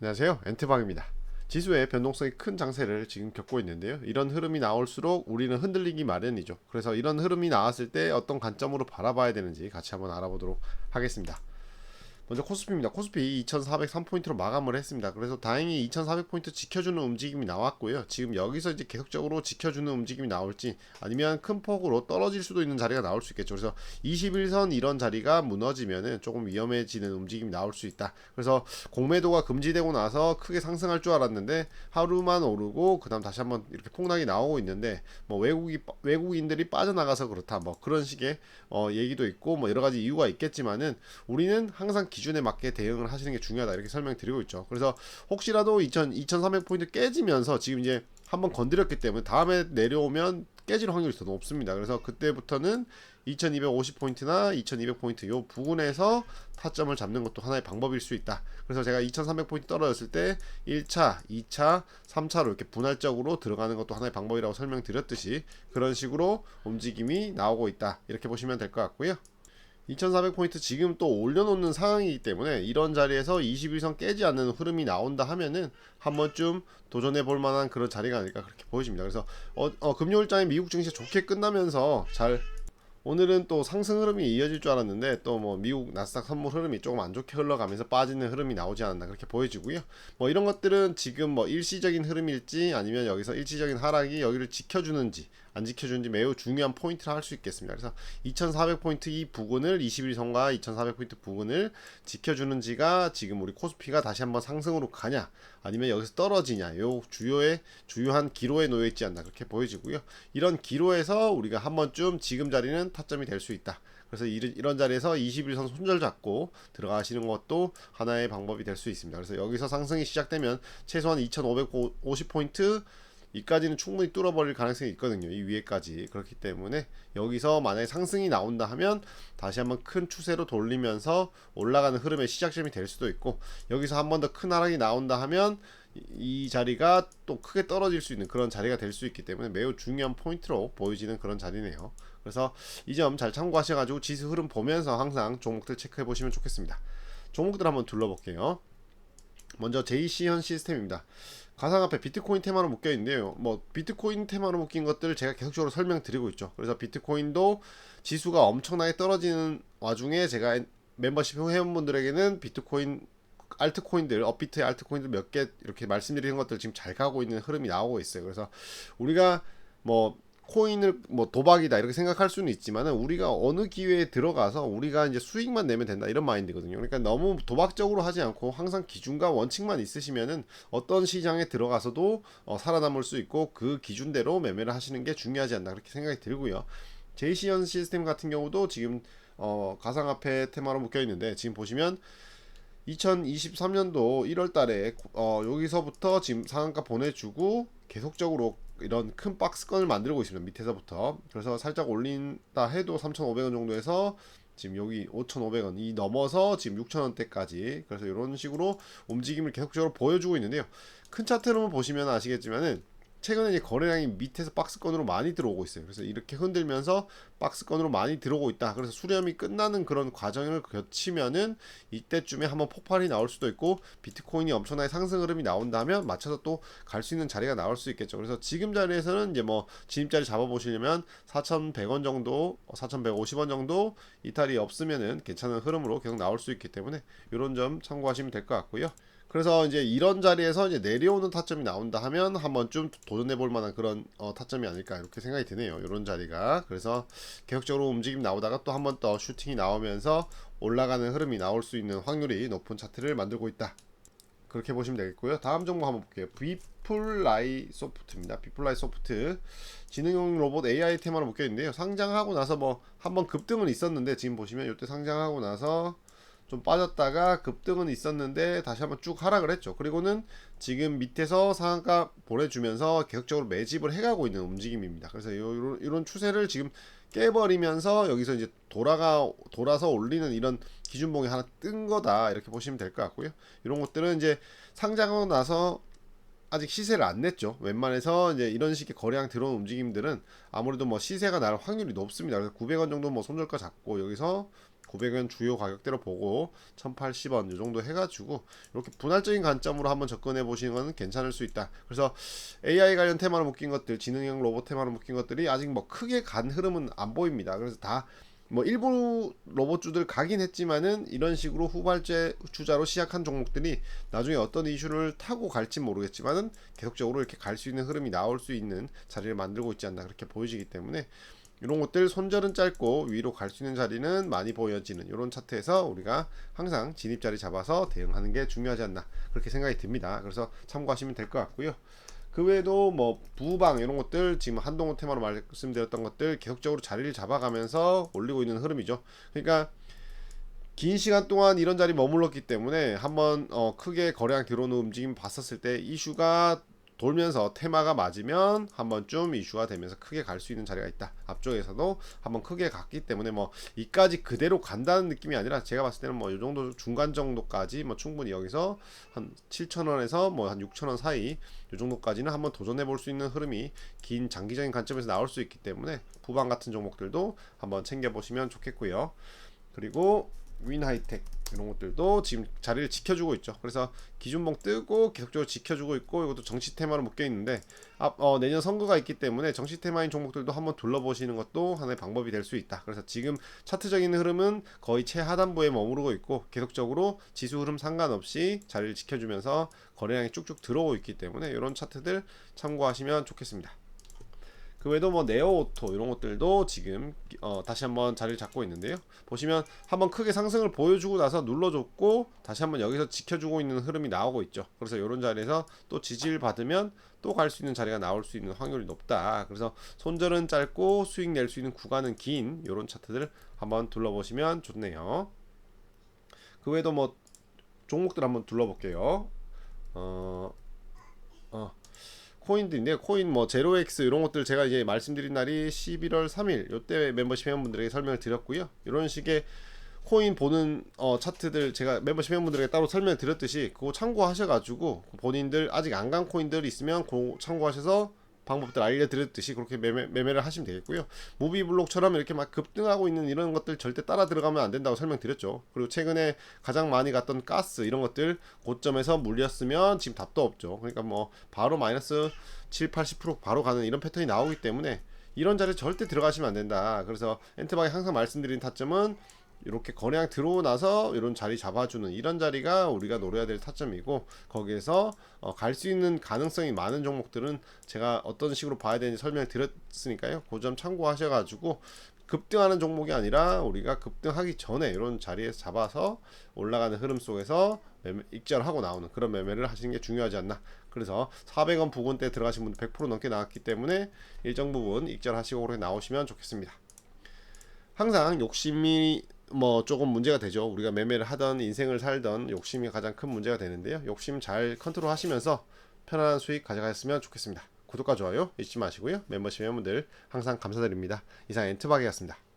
안녕하세요. 엔트방입니다. 지수의 변동성이 큰 장세를 지금 겪고 있는데요. 이런 흐름이 나올수록 우리는 흔들리기 마련이죠. 그래서 이런 흐름이 나왔을 때 어떤 관점으로 바라봐야 되는지 같이 한번 알아보도록 하겠습니다. 먼저 코스피입니다. 코스피 2403포인트로 마감을 했습니다. 그래서 다행히 2400포인트 지켜주는 움직임이 나왔고요. 지금 여기서 이제 계속적으로 지켜주는 움직임이 나올지 아니면 큰 폭으로 떨어질 수도 있는 자리가 나올 수 있겠죠. 그래서 21선 이런 자리가 무너지면은 조금 위험해지는 움직임이 나올 수 있다. 그래서 공매도가 금지되고 나서 크게 상승할 줄 알았는데 하루만 오르고 그다음 다시 한번 이렇게 폭락이 나오고 있는데 뭐 외국이 외국인들이 빠져나가서 그렇다. 뭐 그런 식의 어 얘기도 있고 뭐 여러 가지 이유가 있겠지만은 우리는 항상 기 준에 맞게 대응을 하시는 게 중요하다 이렇게 설명드리고 있죠. 그래서 혹시라도 2,000 2,300포인트 깨지면서 지금 이제 한번 건드렸기 때문에 다음에 내려오면 깨질 확률이 더 높습니다. 그래서 그때부터는 2250포인트나 2200포인트 요 부근에서 타점을 잡는 것도 하나의 방법일 수 있다. 그래서 제가 2300포인트 떨어졌을 때 1차, 2차, 3차로 이렇게 분할적으로 들어가는 것도 하나의 방법이라고 설명드렸듯이 그런 식으로 움직임이 나오고 있다. 이렇게 보시면 될 것 같고요. 2400포인트 지금 또 올려놓는 상황이기 때문에 이런 자리에서 21선 깨지 않는 흐름이 나온다 하면은 한 번쯤 도전해 볼 만한 그런 자리가 아닐까 그렇게 보여집니다. 그래서 어, 어, 금요일장에 미국 증시 좋게 끝나면서 잘 오늘은 또 상승 흐름이 이어질 줄 알았는데 또 뭐 미국 나스닥 선물 흐름이 조금 안 좋게 흘러가면서 빠지는 흐름이 나오지 않았나 그렇게 보여지고요. 뭐 이런 것들은 지금 뭐 일시적인 흐름일지 아니면 여기서 일시적인 하락이 여기를 지켜주는지 안 지켜주는지 매우 중요한 포인트를 할 수 있겠습니다. 그래서 2400포인트 이 부근을 21선과 2400포인트 부근을 지켜주는지가 지금 우리 코스피가 다시 한번 상승으로 가냐 아니면 여기서 떨어지냐 요 주요의 주요한 기로에 놓여 있지 않나 그렇게 보여지고요. 이런 기로에서 우리가 한 번쯤 지금 자리는 타점이 될 수 있다. 그래서 이런 자리에서 21선 손절 잡고 들어가시는 것도 하나의 방법이 될 수 있습니다. 그래서 여기서 상승이 시작되면 최소한 2550포인트 이까지는 충분히 뚫어버릴 가능성이 있거든요. 이 위에까지 그렇기 때문에 여기서 만약에 상승이 나온다 하면 다시 한번 큰 추세로 돌리면서 올라가는 흐름의 시작점이 될 수도 있고 여기서 한 번 더 큰 하락이 나온다 하면 이 자리가 또 크게 떨어질 수 있는 그런 자리가 될 수 있기 때문에 매우 중요한 포인트로 보여지는 그런 자리네요. 그래서 이 점 잘 참고하셔가지고 지수 흐름 보면서 항상 종목들 체크해 보시면 좋겠습니다. 종목들 한번 둘러볼게요. 먼저 JC현 시스템입니다. 가상화폐 비트코인 테마로 묶여 있는데요. 뭐 비트코인 테마로 묶인 것들을 제가 계속적으로 설명드리고 있죠. 그래서 비트코인도 지수가 엄청나게 떨어지는 와중에 제가 멤버십 회원분들에게는 비트코인 알트코인들, 업비트의 알트코인들 몇 개 이렇게 말씀드리는 것들 지금 잘 가고 있는 흐름이 나오고 있어요. 그래서 우리가 뭐 코인을 뭐 도박이다 이렇게 생각할 수는 있지만은 우리가 어느 기회에 들어가서 우리가 이제 수익만 내면 된다 이런 마인드거든요. 그러니까 너무 도박적으로 하지 않고 항상 기준과 원칙만 있으시면은 어떤 시장에 들어가서도 어, 살아남을 수 있고 그 기준대로 매매를 하시는 게 중요하지 않나 그렇게 생각이 들고요. 제이시연 시스템 같은 경우도 지금 어, 가상화폐 테마로 묶여 있는데 지금 보시면 2023년도 1월 달에 어, 여기서부터 지금 상한가 보내주고 계속적으로 이런 큰 박스건을 만들고 있습니다. 밑에서부터. 그래서 살짝 올린다 해도 3,500원 정도에서 지금 여기 5,500원 이 넘어서 지금 6,000원대까지 그래서 이런 식으로 움직임을 계속적으로 보여주고 있는데요. 큰 차트로 보시면 아시겠지만은 최근에 이제 거래량이 밑에서 박스권으로 많이 들어오고 있어요. 그래서 이렇게 흔들면서 박스권으로 많이 들어오고 있다. 그래서 수렴이 끝나는 그런 과정을 거치면은 이때쯤에 한번 폭발이 나올 수도 있고 비트코인이 엄청나게 상승 흐름이 나온다면 맞춰서 또 갈 수 있는 자리가 나올 수 있겠죠. 그래서 지금 자리에서는 이제 뭐 진입자리 잡아보시려면 4,100원 정도, 4,150원 정도 이탈이 없으면은 괜찮은 흐름으로 계속 나올 수 있기 때문에 이런 점 참고하시면 될 것 같고요. 그래서 이제 이런 자리에서 이제 내려오는 타점이 나온다 하면 한 번쯤 도전해 볼 만한 그런 어, 타점이 아닐까 이렇게 생각이 드네요. 이런 자리가. 그래서 계속적으로 움직임 나오다가 또 한 번 더 슈팅이 나오면서 올라가는 흐름이 나올 수 있는 확률이 높은 차트를 만들고 있다. 그렇게 보시면 되겠고요. 다음 종목 한번 볼게요. 비플라이 소프트입니다. 비플라이 소프트 지능형 로봇 AI 테마로 묶여 있는데요. 상장하고 나서 뭐 한번 급등은 있었는데 지금 보시면 이때 상장하고 나서 좀 빠졌다가 급등은 있었는데 다시 한번 쭉 하락을 했죠. 그리고는 지금 밑에서 상한가 보내주면서 계속적으로 매집을 해가고 있는 움직임입니다. 그래서 이런, 이런 추세를 지금 깨버리면서 여기서 이제 돌아가 돌아서 올리는 이런 기준봉이 하나 뜬 거다 이렇게 보시면 될 것 같고요. 이런 것들은 이제 상장하고 나서 아직 시세를 안 냈죠. 웬만해서 이제 이런 식의 거래량 들어온 움직임들은 아무래도 뭐 시세가 날 확률이 높습니다. 그래서 900원 정도 뭐 손절가 잡고 여기서 900원 주요 가격대로 보고 1080원 이 정도 해가지고 이렇게 분할적인 관점으로 한번 접근해 보시는 건 괜찮을 수 있다. 그래서 AI 관련 테마로 묶인 것들, 지능형 로봇 테마로 묶인 것들이 아직 뭐 크게 간 흐름은 안 보입니다. 그래서 다 뭐 일부 로봇주들 가긴 했지만은 이런 식으로 후발제 주자로 시작한 종목들이 나중에 어떤 이슈를 타고 갈지 모르겠지만은 계속적으로 이렇게 갈 수 있는 흐름이 나올 수 있는 자리를 만들고 있지 않나 그렇게 보여지기 때문에 이런 것들 손절은 짧고 위로 갈 수 있는 자리는 많이 보여지는 이런 차트에서 우리가 항상 진입 자리 잡아서 대응하는 게 중요하지 않나 그렇게 생각이 듭니다. 그래서 참고하시면 될 것 같고요. 그 외에도 뭐 부방 이런 것들 지금 한동훈 테마로 말씀드렸던 것들 계속적으로 자리를 잡아가면서 올리고 있는 흐름이죠. 그러니까 긴 시간 동안 이런 자리 머물렀기 때문에 한번 어 크게 거래량 들어오는 움직임 봤었을 때 이슈가 돌면서 테마가 맞으면 한번쯤 이슈가 되면서 크게 갈 수 있는 자리가 있다. 앞쪽에서도 한번 크게 갔기 때문에 뭐 이까지 그대로 간다는 느낌이 아니라 제가 봤을 때는 뭐 이 정도 중간 정도까지 뭐 충분히 여기서 한 7,000원에서 뭐 한 6,000원 사이 이 정도까지는 한번 도전해 볼 수 있는 흐름이 긴 장기적인 관점에서 나올 수 있기 때문에 부방 같은 종목들도 한번 챙겨 보시면 좋겠고요. 그리고 윈하이텍 이런 것들도 지금 자리를 지켜주고 있죠. 그래서 기준봉 뜨고 계속적으로 지켜주고 있고 이것도 정치 테마로 묶여 있는데 앞, 어, 내년 선거가 있기 때문에 정치 테마인 종목들도 한번 둘러보시는 것도 하나의 방법이 될 수 있다. 그래서 지금 차트적인 흐름은 거의 최하단부에 머무르고 있고 계속적으로 지수 흐름 상관없이 자리를 지켜주면서 거래량이 쭉쭉 들어오고 있기 때문에 이런 차트들 참고하시면 좋겠습니다. 그 외에도 뭐 네오오토 이런 것들도 지금 어, 다시 한번 자리를 잡고 있는데요. 보시면 한번 크게 상승을 보여주고 나서 눌러줬고 다시 한번 여기서 지켜주고 있는 흐름이 나오고 있죠. 그래서 이런 자리에서 또 지지를 받으면 또 갈 수 있는 자리가 나올 수 있는 확률이 높다. 그래서 손절은 짧고 수익 낼 수 있는 구간은 긴 이런 차트들 한번 둘러보시면 좋네요. 그 외에도 뭐 종목들 한번 둘러볼게요. 어, 어, 코인들인데 코인 뭐 제로엑스 이런 것들 제가 이제 말씀드린 날이 11월 3일 요때 멤버십 회원분들에게 설명을 드렸고요. 이런 식의 코인 보는 어, 차트들 제가 멤버십 회원분들에게 따로 설명을 드렸듯이 그거 참고하셔가지고 본인들 아직 안 간 코인들 있으면 참고하셔서 방법들 알려드렸듯이 그렇게 매매, 매매를 하시면 되겠고요. 무비블록처럼 이렇게 막 급등하고 있는 이런 것들 절대 따라 들어가면 안 된다고 설명드렸죠. 그리고 최근에 가장 많이 갔던 가스 이런 것들 고점에서 물렸으면 지금 답도 없죠. 그러니까 뭐 바로 마이너스 7, 80% 바로 가는 이런 패턴이 나오기 때문에 이런 자리에 절대 들어가시면 안 된다. 그래서 엔트박이 항상 말씀드린 타점은 이렇게 거래량 들어오고 나서 이런 자리 잡아주는 이런 자리가 우리가 노려야 될 타점이고 거기에서 어, 갈수 있는 가능성이 많은 종목들은 제가 어떤 식으로 봐야 되는지 설명을 드렸으니까요. 그 점 참고하셔가지고 급등하는 종목이 아니라 우리가 급등하기 전에 이런 자리에서 잡아서 올라가는 흐름 속에서 매매, 익절하고 나오는 그런 매매를 하시는 게 중요하지 않나. 그래서 400원 부근대 들어가신 분들 100% 넘게 나왔기 때문에 일정 부분 익절하시고 그렇게 나오시면 좋겠습니다. 항상 욕심이 뭐 조금 문제가 되죠. 우리가 매매를 하던 인생을 살던 욕심이 가장 큰 문제가 되는데요. 욕심 잘 컨트롤 하시면서 편안한 수익 가져가셨으면 좋겠습니다. 구독과 좋아요 잊지 마시고요. 멤버십 회원분들 항상 감사드립니다. 이상 엔트박이었습니다.